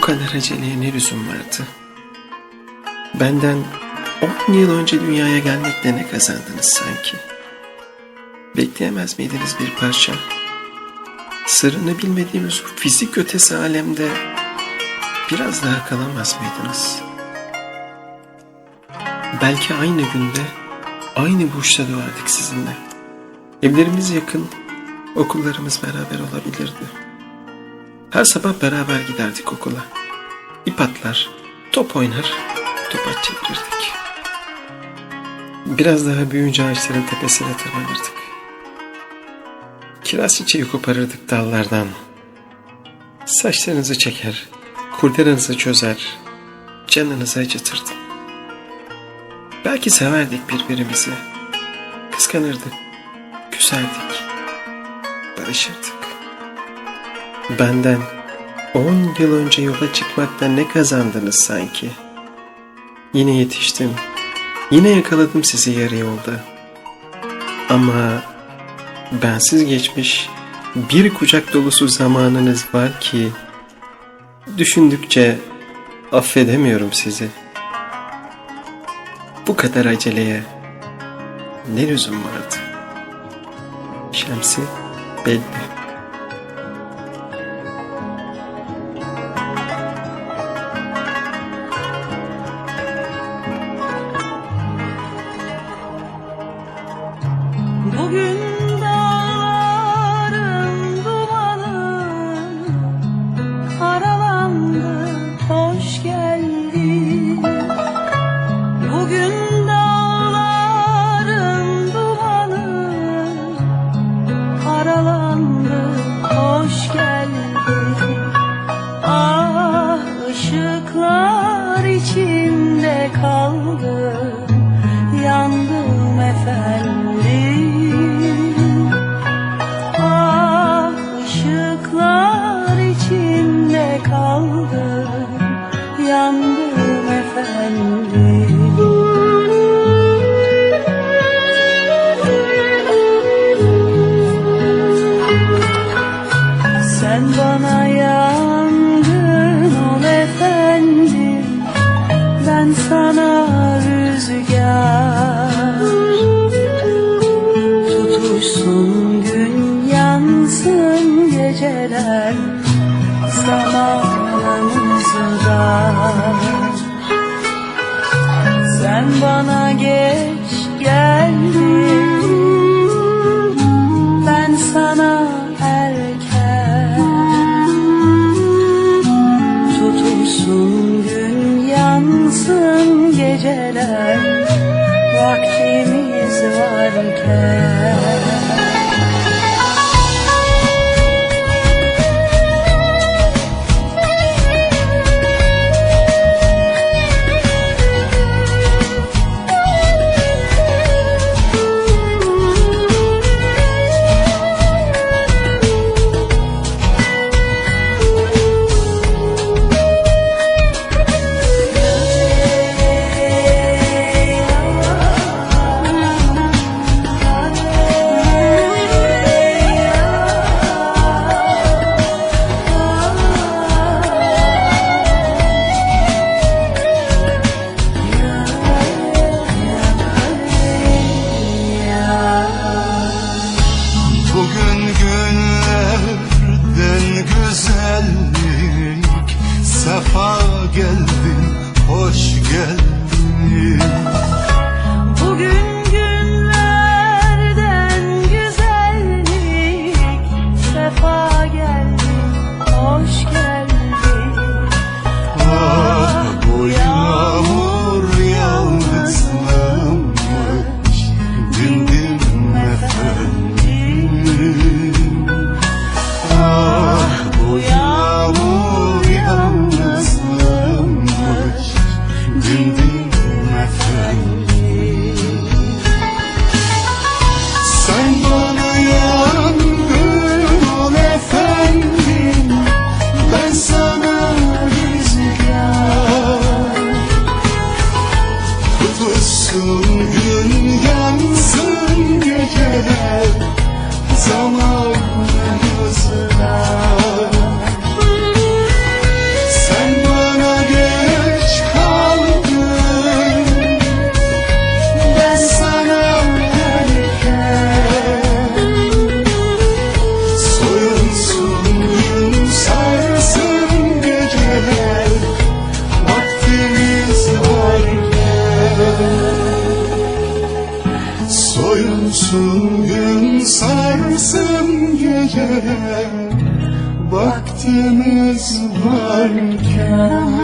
kadar aceleye ne lüzum vardı? Benden on yıl önce dünyaya gelmekle ne kazandınız sanki? Bekleyemez miydiniz bir parça? Sırrını bilmediğimiz fizik ötesi alemde biraz daha kalamaz mıydınız? Belki aynı günde, aynı burçta doğardık sizinle. Evlerimiz yakın, okullarımız beraber olabilirdi. Her sabah beraber giderdik okula. İp atlar, top oynar, topaç çevirirdik. Biraz daha büyüyünce ağaçların tepesine tırmanırdık. Kiraz çiçeği koparırdık dallardan. Saçlarınızı çeker, kurderanızı çözer, canınızı acıtırdım. Belki severdik birbirimizi. Kıskanırdık, küserdik, barışırdık. Benden on yıl önce yola çıkmakta ne kazandınız sanki? Yine yetiştim, yine yakaladım sizi yarı yolda. Ama bensiz geçmiş bir kucak dolusu zamanınız var ki düşündükçe affedemiyorum sizi. Bu kadar aceleye ne lüzum vardı? Şemsi belli. Yandım efendim. Ah içinde kaldı, yandım efendim. Sen bana bana geç geldin. Ben sana erken Tutulsun gün yansın geceler Vaktimiz varken gün Tutulsun gün sarsın gece. Vaktimiz varken